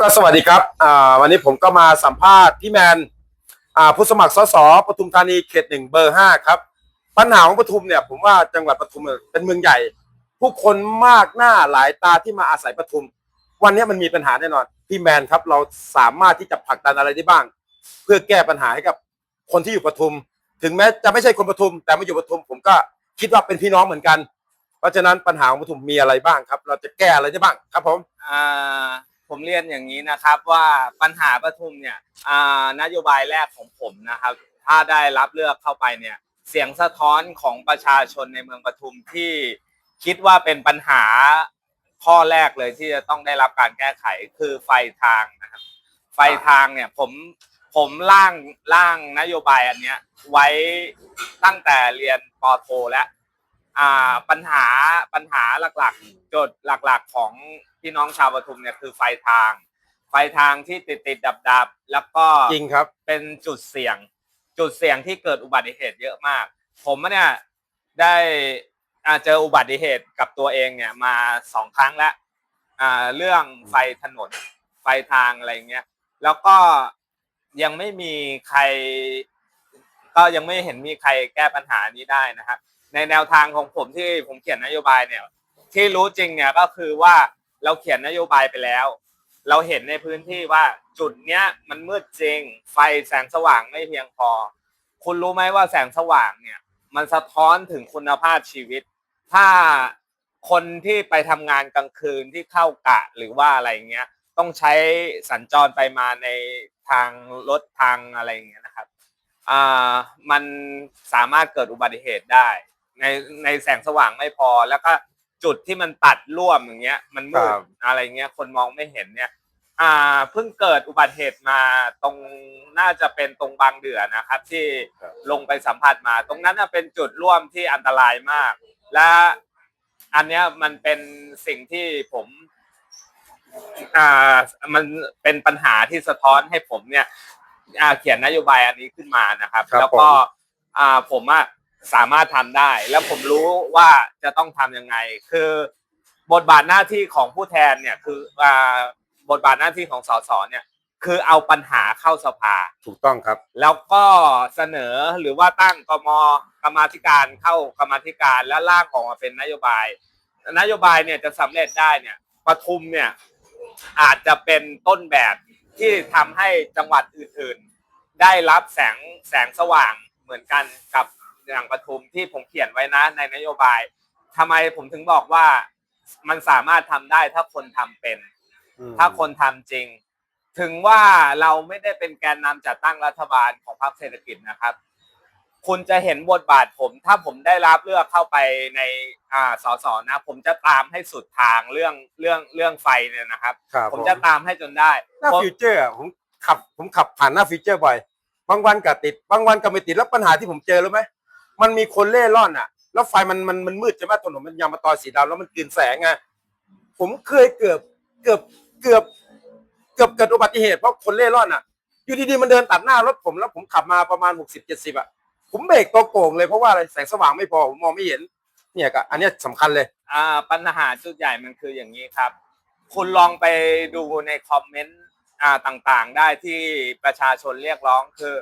ก็สวัสดีครับ อ่า วันนี้ผมก็มาสัมภาษณ์พี่แมน อ่า ผู้สมัครสสปทุมธานีเขตหนึ่งเบอร์ห้าครับ ปัญหาของปทุมเนี่ย ผมว่าจังหวัดปทุมเนี่ยเป็นเมืองใหญ่ ผู้คนมากหน้าหลายตาที่มาอาศัยปทุม วันนี้มันมีปัญหาแน่นอน พี่แมนครับ เราสามารถที่จะผลักดันอะไรได้บ้าง เพื่อแก้ปัญหาให้กับคนที่อยู่ปทุม ถึงแม้จะไม่ใช่คนปทุม แต่มาอยู่ปทุม ผมก็คิดว่าเป็นพี่น้องเหมือนกัน เพราะฉะนั้นปัญหาของปทุมมีอะไรบ้างครับ เราจะแก้อะไรได้บ้างครับผม อ่า ผมเรียนอย่างนี้นะครับว่าปัญหาปทุมเนี่ยอ่านโยบายแรกของผมนะครับ ถ้าได้รับเลือกเข้าไปเนี่ยเสียงสะท้อนของประชาชนในเมืองปทุมที่คิดว่าเป็นปัญหาข้อแรกเลยที่จะต้องได้รับการแก้ไขคือไฟทางนะครับ ไฟทางเนี่ยผมผมร่างร่างนโยบายอันเนี้ยไว้ตั้งแต่เรียนปโทแล้วอ่าปัญหาปัญหาหลักๆ โจทย์หลักๆของ พี่น้องชาวปทุมเนี่ยคือไฟทาง ไฟทางที่ติดติดดับดับๆแล้วก็จริงครับ เป็นจุดเสี่ยง จุดเสี่ยงที่เกิดอุบัติเหตุเยอะมาก ผมเนี่ยได้อ่าเจออุบัติเหตุกับตัวเองเนี่ยมาสองครั้งแล้วอ่าเรื่องไฟถนนไฟทางอะไรเงี้ยแล้วก็ยังไม่มีใคร ก็ยังไม่เห็นมีใครแก้ปัญหานี้ได้นะครับ ในแนวทางของผมที่ผมเขียนนโยบายเนี่ย ที่รู้จริงเนี่ยก็คือว่า เราเขียนนโยบายไปแล้ว เราเห็นในพื้นที่ว่าจุดเนี้ยมันมืดจริง ไฟแสงสว่างไม่เพียงพอ คุณรู้ไหมว่าแสงสว่างเนี่ย มันสะท้อนถึงคุณภาพชีวิต ถ้าคนที่ไปทำงานกลางคืนที่เข้ากะหรือว่าอะไรเงี้ย ต้องใช้สัญจรไปมาในทางรถทางอะไรอย่างเงี้ยนะครับอ่ามันสามารถเกิดอุบัติเหตุได้ ในในแสงสว่างไม่พอแล้วก็ จุดที่มันตัดร่วมอย่างเงี้ย มันมืดครับ อะไรเงี้ย คนมองไม่เห็นเนี่ย อ่าเพิ่งเกิดอุบัติเหตุมาตรงน่าจะเป็นตรงบางเดือนะครับ ที่ลงไปสัมผัสมา ตรงนั้นน่ะเป็นจุดร่วมที่อันตรายมาก และอันเนี้ยมันเป็นสิ่งที่ผม อ่ามันเป็นปัญหาที่สะท้อนให้ผมเนี่ย อ่าเขียนนโยบายอันนี้ขึ้นมานะครับ ครับแล้วก็ ผม อ่าผมอะ สามารถทำได้ แล้วผมรู้ว่าจะต้องทำยังไง คือบทบาทหน้าที่ของผู้แทนเนี่ยคืออ่าบทบาทหน้าที่ของสสเนี่ย คือเอาปัญหาเข้าสภาถูกต้องครับ แล้วก็เสนอหรือว่าตั้งกมกรรมาธิการเข้ากรรมาธิการแล้วร่างออกมาเป็นนโยบาย นโยบายเนี่ยจะสำเร็จได้เนี่ยปทุมเนี่ยอาจจะเป็นต้นแบบที่ทำให้จังหวัดอื่นๆ ได้รับแสงแสงสว่างเหมือนกันกับ อย่างปทุมที่ผมเขียนไว้นะในนโยบายทำไมผมถึงบอกว่ามันสามารถทำได้ถ้าคนทำเป็น ถ้าคนทำจริง ถึงว่าเราไม่ได้เป็นแกนนำจัดตั้งรัฐบาลของพรรคเศรษฐกิจนะครับ คุณจะเห็นบทบาทผม ถ้าผมได้รับเลือกเข้าไปในอ่าสสนะ ผมจะตามให้สุดทางเรื่องเรื่องเรื่องไฟเนี่ยนะครับครับผมจะตามให้จนได้หน้าผมฟิวเจอร์อะผมขับผมขับผ่านหน้าฟิวเจอร์บ่อยบางวันก็ติด บางวันก็ไม่ติดแล้วปัญหาที่ผมเจอรู้ไหม มันมีคนเล่ร่อนอะ แล้วไฟมันมันมันมืดใช่ไหมถนนมันยางมาตอยสีดำแล้วมันกลืนแสงไงผมเคยเกือบเกือบเกือบ เกือบเกิดอุบัติเหตุเพราะคนเล่ร่อนอะ อยู่ดีๆมันเดินตัดหน้ารถผมแล้วผมขับมาประมาณหกสิบเจ็ดสิบอะผมเบรกตัวโก่งเลยเพราะว่าอะไรแสงสว่างไม่พอผมมองไม่เห็น เนี่ยก็อันเนี้ยสำคัญเลย อ่าปัญหาจุดใหญ่มันคืออย่างนี้ครับ คุณลองไปดูในคอมเมนต์อ่าต่างๆ ได้ที่ประชาชนเรียกร้องคือ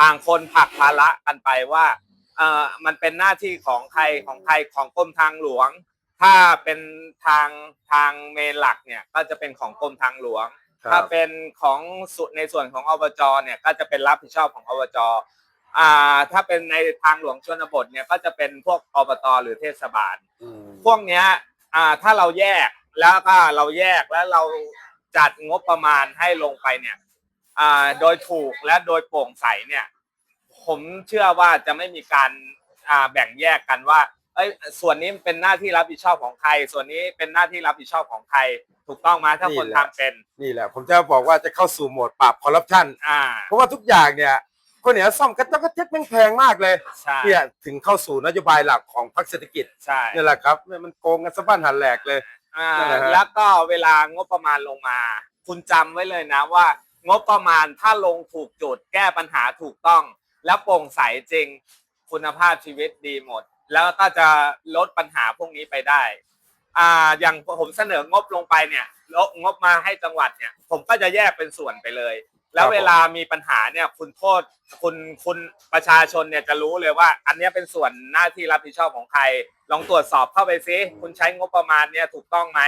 ต่างคนผลักภาระกันไปว่า เอ่อมันเป็นหน้าที่ของใครของใครของกรมทางหลวง ถ้าเป็นทางทางเมนหลักเนี่ยก็จะเป็นของกรมทางหลวง ครับ ถ้าเป็นของส่วนในส่วนของอบจเนี่ยก็จะเป็นรับผิดชอบของอบจอ่าถ้าเป็นในทางหลวงชนบทเนี่ยก็จะเป็นพวกอบตหรือเทศบาลพวกเนี้ยอ่าถ้าเราแยกแล้วก็เราแยกแล้วเราจัดงบประมาณให้ลงไปเนี่ยอ่าโดยถูกและโดยโปร่งใสเนี่ย ผมเชื่อว่าจะไม่มีการอ่าแบ่งแยกกันว่าเอ้ยส่วนนี้เป็นหน้าที่รับผิดชอบของใคร ส่วนนี้เป็นหน้าที่รับผิดชอบของใคร ถูกต้องไหมถ้าคนนี่แหทำละเป็น นี่แหละ ผมจะบอกว่าจะเข้าสู่โหมดปราบคอร์รัปชันอ่าเพราะว่าทุกอย่างเนี่ยคนเหนือซ่อมกระจกกระเจ็ดแม่งแพงมากเลยใช่เนี่ยถึงเข้าสู่นโยบายหลักของพรรคเศรษฐกิจใช่นี่แหละครับเนี่ยมันโกงกันสะบั้นหันแหลกเลย อ่านั่นแหละฮะ แล้วก็เวลางบประมาณลงมา คุณจำไว้เลยนะว่า งบประมาณถ้าลงถูกจุดแก้ปัญหาถูกต้อง และโปร่งใสจริงคุณภาพชีวิตดีหมด แล้วก็จะลดปัญหาพวกนี้ไปได้อ่าอย่างผมเสนองบลงไปเนี่ยแล้วงบมาให้จังหวัดเนี่ย ผมก็จะแยกเป็นส่วนไปเลย แล้วครับผมเวลามีปัญหาเนี่ยคุณโทษคุณคุณประชาชนเนี่ยจะรู้เลยว่า อันเนี้ยเป็นส่วนหน้าที่รับผิดชอบของใคร ลองตรวจสอบเข้าไปซิคุณใช้งบประมาณเนี่ยถูกต้องไหม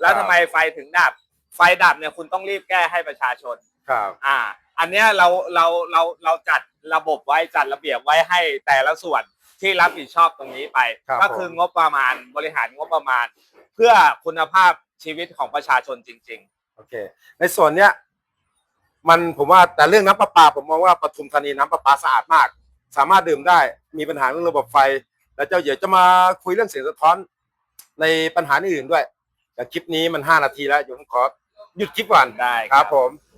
แล้วทำไมไฟถึงดับ ไฟดับเนี่ยคุณต้องรีบแก้ให้ประชาชนครับอ่า อันเนี้ยเราเราเราเราจัดระบบไว้จัดระเบียบไว้ให้แต่ละส่วนที่รับผิดชอบตรงนี้ไป ครับก็คืองบประมาณบริหารงบประมาณ เพื่อคุณภาพชีวิตของประชาชนจริง โอเค ในส่วนเนี้ยมันผมว่าแต่เรื่องน้ำประปาผมมองว่าปทุมธานีน้ำประปาสะอาดมาก สามารถดื่มได้มีปัญหาเรื่องระบบไฟ แล้วเจ้าเดี๋ยวจะมาคุยเรื่องเสียงสะท้อนในปัญหาอื่นๆด้วยแต่คลิปนี้มันห้านาทีแล้วเดี๋ยวผมขอหยุดคลิปก่อนๆ ได้ ครับผม